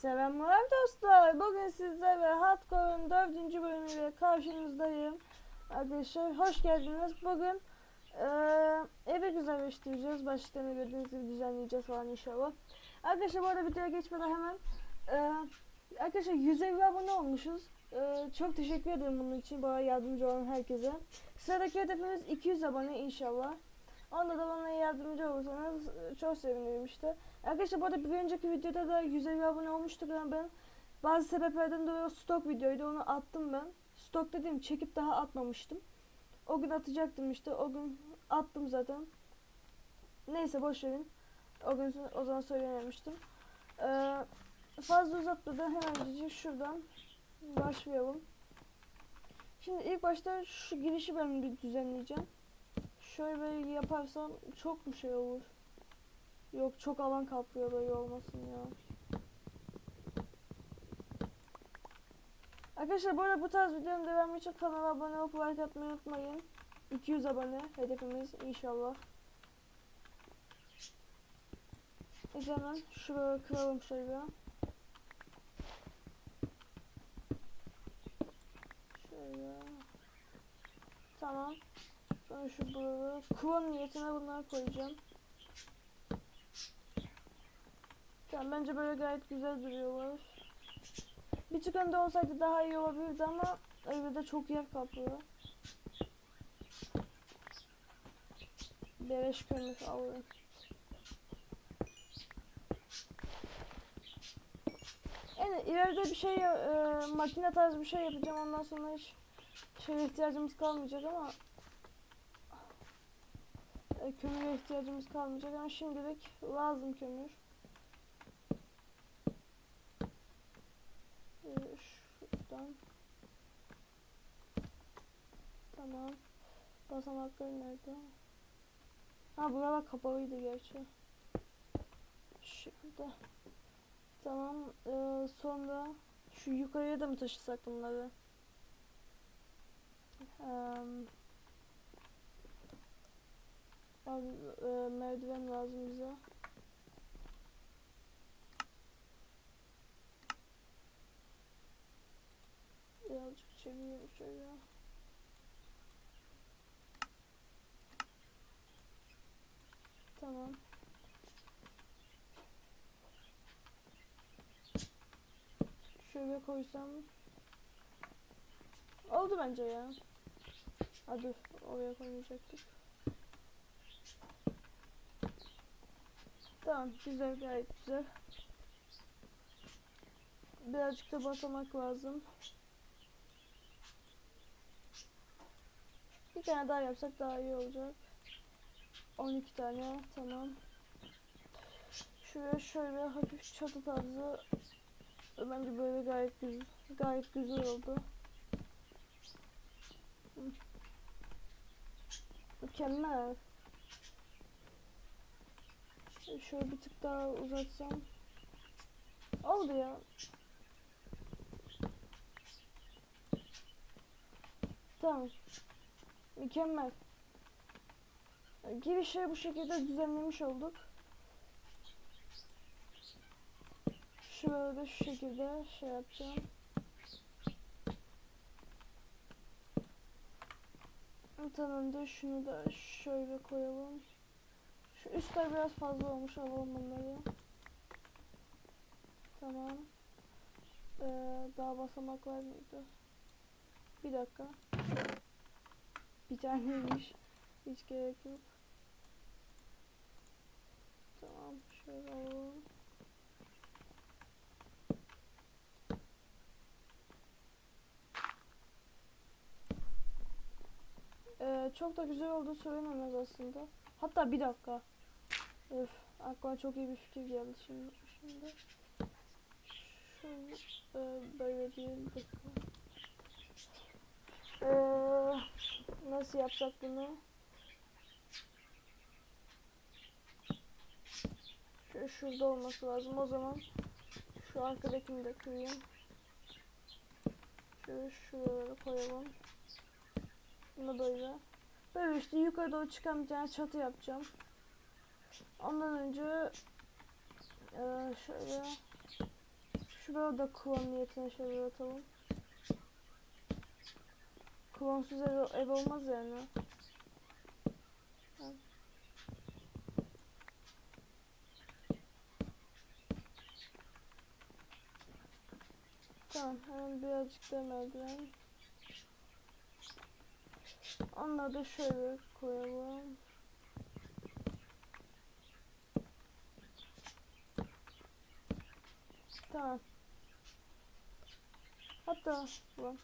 Selamlar dostlar. Bugün sizlerle Hardcore'un dördüncü bölümüyle karşınızdayım. Arkadaşlar hoş geldiniz. Bugün eee evi güzelleştireceğiz. Başlıklarını gördüğünüz gibi düzenleyeceğiz falan inşallah. Arkadaşlar bu arada videoya geçmeden hemen eee arkadaşlar 150 abone olmuşuz. Eee, çok teşekkür ederim bunun için. Bana yardımcı olan herkese. Sıradaki hedefimiz 200 abone inşallah. Onda da yardımcı olursanız çok sevinirim işte. Arkadaşlar bu arada bir önceki videoda da 150 abone olmuştuk ama ben bazı sebeplerden dolayı stok videoydu onu attım ben. Stok dediğim çekip daha atmamıştım. O gün atacaktım işte o gün attım zaten. Neyse boş verin. O gün o zaman söylememiştim. Ee, fazla uzatmadan hemen şuradan başlayalım. Şimdi ilk başta şu girişi ben bir düzenleyeceğim. Şöyle böyle yaparsam çok mu şey olur? Yok çok alan kaplıyor böyle olmasın ya. Arkadaşlar bu arada bu tarz videonun devamı için kanala abone olup like atmayı unutmayın. 200 abone hedefimiz inşallah. Biz hemen şuraya kıralım. Şöyle. Tamam. Sonra şu buraları klon niyetine bunları koyacağım. Tamam bence böyle gayet güzel duruyorlar. Bir tık önde olsaydı daha iyi olabilirdi ama evde de çok yer kaplıyor. Beleş kömür alalım. Yani ileride bir şey e, makine tarzı bir şey yapacağım ondan sonra hiç şeye ihtiyacımız kalmayacak ama e, kömüre ihtiyacımız kalmayacak ama şimdilik lazım kömür. E, şuradan. Tamam. Basamakları nerede? Ha buralar kapalıydı gerçi. Şurada. Tamam. E, sonra şu yukarıya da mı taşısak bunları? Eee Abi e, merdiven lazım bize. Birazcık çevireyim şöyle. Tamam. Şöyle koysam. Oldu bence ya. Hadi oraya koymayacaktık. Tamam güzel gayet güzel. Birazcık da basamak lazım. Bir tane daha yapsak daha iyi olacak. 12 tane tamam. Şuraya şöyle hafif çatı tarzı bence böyle gayet güzel gayet güzel oldu. Mükemmel. Şöyle bir tık daha uzatsam. Oldu ya. Tamam. Mükemmel. Girişi bu şekilde düzenlemiş olduk. Şöyle şu şekilde şey yapacağım. Tamamdır. Şunu da şöyle koyalım. Şu üstler biraz fazla olmuş alalım bunları. Tamam. Ee, daha basamak var mıydı? Bir dakika. Bir taneymiş. Hiç gerek yok. Tamam. Şöyle alalım. Ee, çok da güzel olduğu söylenemez aslında. Hatta bir dakika. Öf, aklıma çok iyi bir fikir geldi şimdi. Şimdi şu e, böyle bir. Ee, nasıl yapsak bunu? Şu şurada olması lazım. O zaman şu arkadakini de kırayım. Şöyle şuraya koyalım. Bunu böyle. Böyle işte yukarı doğru çıkan bir tane çatı yapacağım. Ondan önce e, şöyle Şuraya da klon niyetine şeyler atalım. Klonsuz ev, ev olmaz yani. Tamam hemen birazcık da merdiven. Onları da şöyle koyalım. Tamam. Bu.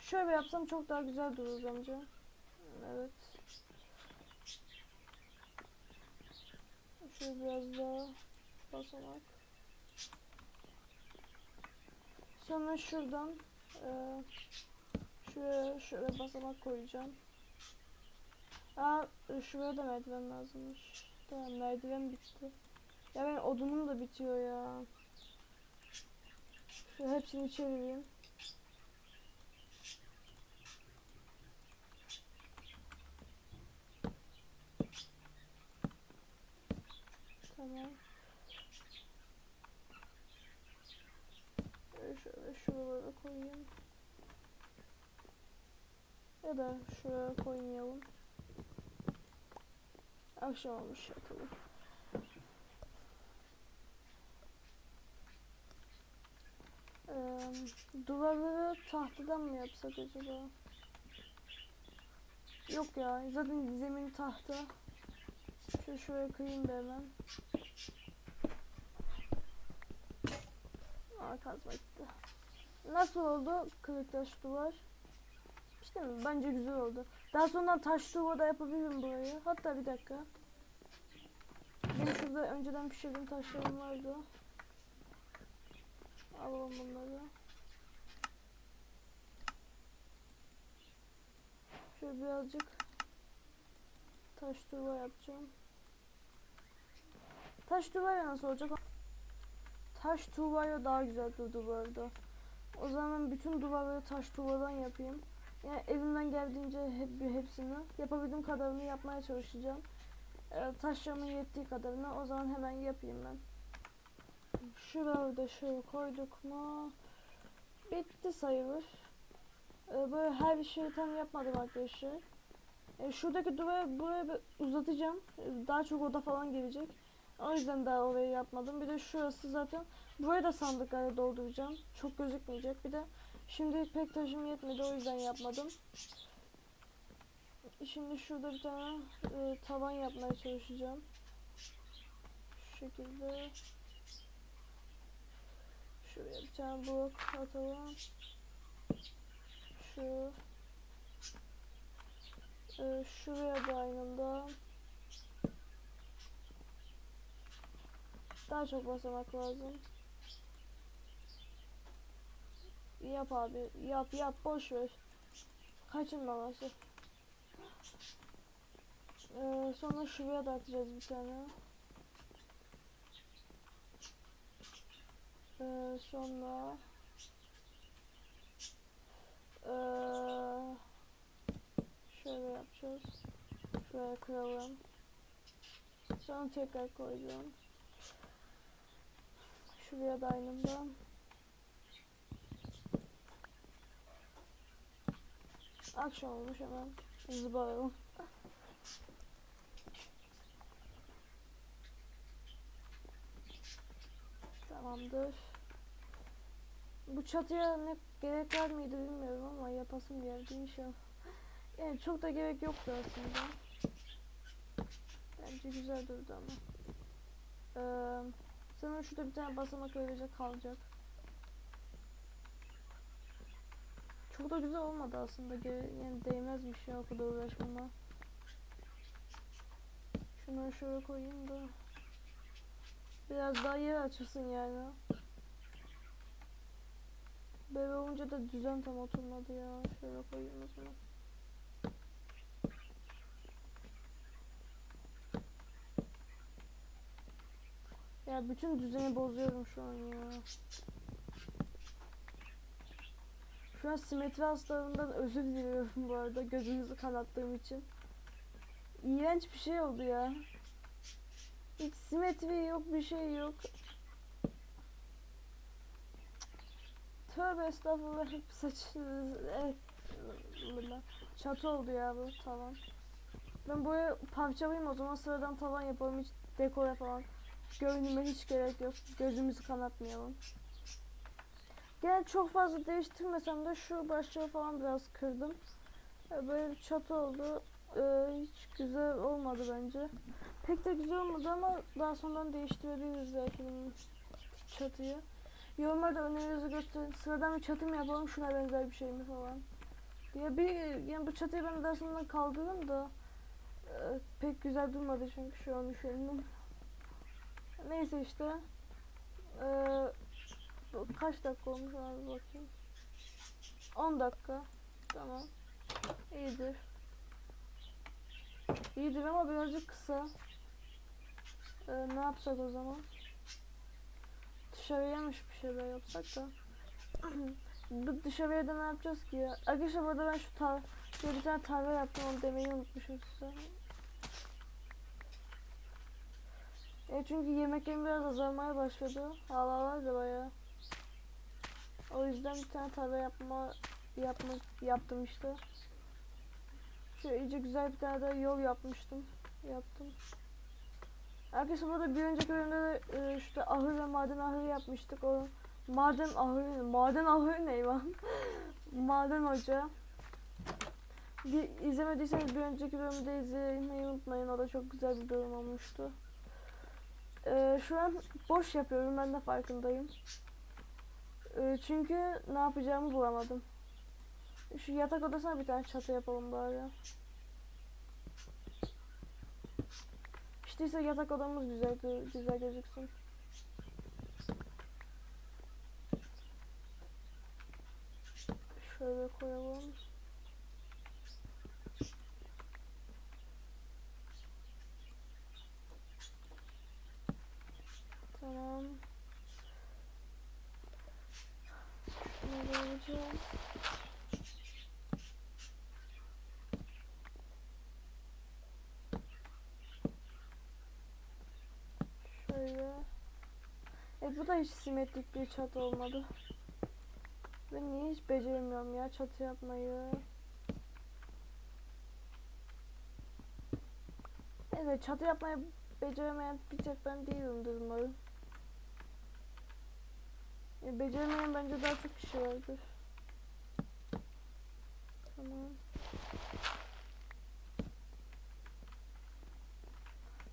Şöyle yapsam çok daha güzel durur bence. Evet. Şöyle biraz daha basamak. Sonra şuradan eee şuraya şöyle basamak koyacağım. Aa şuraya da merdiven lazımmış. Tamam merdiven bitti. Ya ben odunum da bitiyor ya. Şu hepsini çevireyim. Tamam. Şöyle, şöyle şuralara koyayım. Ya da şuraya koymayalım. Akşam olmuş yatalım. Duvarları tahtadan mı yapsak acaba? Yok ya zaten zemin tahta. Şu şuraya kıyayım da hemen. Aa kazma gitti. Nasıl oldu kırık taş duvar? İşte mi? Bence güzel oldu. Daha sonra taş duvar da yapabilirim burayı. Hatta bir dakika. Benim şurada önceden pişirdiğim taşlarım vardı. Alalım bunları. Şöyle birazcık taş duvar yapacağım. Taş duvar nasıl olacak? Taş duvarı daha güzel durdu bu arada. O zaman bütün duvarları taş duvardan yapayım. Yani elimden geldiğince hep hepsini yapabildiğim kadarını yapmaya çalışacağım. Ee, taşlarımın yettiği kadarını o zaman hemen yapayım ben. Şurayı da şöyle koyduk mu? Bitti sayılır. Ee, böyle her bir şeyi tam yapmadım arkadaşlar. Ee, şuradaki duvarı buraya uzatacağım. Ee, Daha çok oda falan gelecek. O yüzden daha orayı yapmadım. Bir de şurası zaten. Burayı da sandıklara dolduracağım. Çok gözükmeyecek. Bir de şimdi pek taşım yetmedi o yüzden yapmadım. Şimdi şurada bir tane e, tavan yapmaya çalışacağım. Şu şekilde. Şuraya bir tane blok atalım. Şu. E, şuraya da aynında. Daha çok basamak lazım. Yap abi. Yap yap boş ver. Kaçınmaması. Ee, sonra şuraya da atacağız bir tane. Ee, sonra ee, şöyle yapacağız. Şuraya kıralım. Sonra tekrar koyacağım. Şuraya da aynından. Akşam olmuş hemen zıbaralım. Tamamdır. Bu çatıya ne gerek var mıydı bilmiyorum ama yapasım geldi inşallah. Yani çok da gerek yoktu aslında. Bence güzel durdu ama. Ee, sanırım şurada bir tane basamak öylece kalacak. Çok da güzel olmadı aslında. Yani değmezmiş ya o kadar uğraşmama. Şunu şöyle koyayım da. Biraz daha yer açılsın yani. Böyle olunca da düzen tam oturmadı ya. Şöyle koyayım o zaman. Ya bütün düzeni bozuyorum şu an ya. Şu an simetri hastalarından özür diliyorum bu arada gözünüzü kanattığım için. İğrenç bir şey oldu ya. Hiç simetri yok bir şey yok. Tövbe estağfurullah hep saç evet. Böyle Çatı oldu ya bu tavan. Ben buraya parçalayayım o zaman sıradan tavan yapalım hiç dekora falan. Görünüme hiç gerek yok. Gözümüzü kanatmayalım. Gene çok fazla değiştirmesem de şu başlığı falan biraz kırdım. E, Böyle bir çatı oldu. E, hiç güzel olmadı bence. Pek de güzel olmadı ama daha sonradan değiştirebiliriz belki bunun çatıyı. Yorumlarda önerinizi gösterin. Sıradan bir çatı mı yapalım şuna benzer bir şey mi falan. Diye bir yani bu çatıyı ben daha sonradan kaldırdım da e, pek güzel durmadı çünkü şu an üşendim. Neyse işte. E, bu kaç dakika olmuş abi bakayım. 10 dakika. Tamam. İyidir. İyidir ama birazcık kısa. E, ne yapsak o zaman? Dışarıyamış bir şeyler yapsak da. Dışarıya da ne yapacağız ki ya? Arkadaşlar burada ben şu tar bir tane tarla yaptım onu demeyi unutmuşum size. E çünkü yemeklerim biraz azalmaya başladı. Hala var da bayağı. O yüzden bir tane tarla yapma yapma yaptım işte. Şöyle iyice güzel bir tane de yol yapmıştım. Yaptım. Arkadaşlar burada bir önceki bölümde de e, işte ahır ve maden ahırı yapmıştık. O maden ahırı, maden ahırı ne lan? maden hoca. Bir, izlemediyseniz bir önceki bölümü de izlemeyi unutmayın. O da çok güzel bir bölüm olmuştu. Ee, şu an boş yapıyorum. Ben de farkındayım. Ee, çünkü ne yapacağımı bulamadım. Şu yatak odasına bir tane çatı yapalım bari. İşte ise yatak odamız güzel güzel gözüksün. Şöyle koyalım. Tamam. Şunu da alacağım. Şöyle. Bu da hiç simetrik bir çatı olmadı. Ben niye hiç beceremiyorum ya çatı yapmayı. Evet çatı yapmayı beceremeyen bir tek ben değilimdir umarım. E, beceremeyen bence daha çok kişi vardır. Tamam.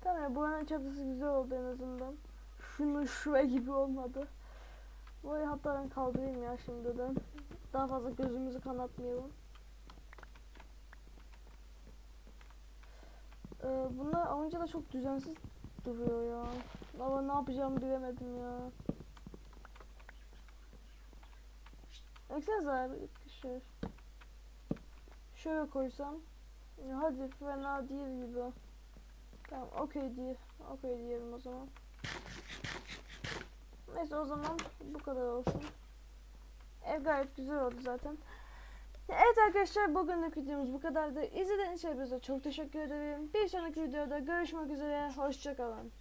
Tamam ya buranın çatısı güzel oldu en azından. Şunun şuraya gibi olmadı. Hatta ben kaldırayım ya şimdiden. Daha fazla gözümüzü kanatmayalım. Ee, bunlar alınca da çok düzensiz duruyor ya. Ama ne yapacağımı bilemedim ya. Baksanıza abi şey. Şöyle koysam. Hadi fena değil gibi. Tamam okey diye. Okey diyelim o zaman. Neyse o zaman bu kadar olsun. Ev gayet güzel oldu zaten. Evet arkadaşlar bugünlük videomuz bu kadardı. İzlediğiniz için hepinize çok teşekkür ederim. Bir sonraki videoda görüşmek üzere. Hoşçakalın.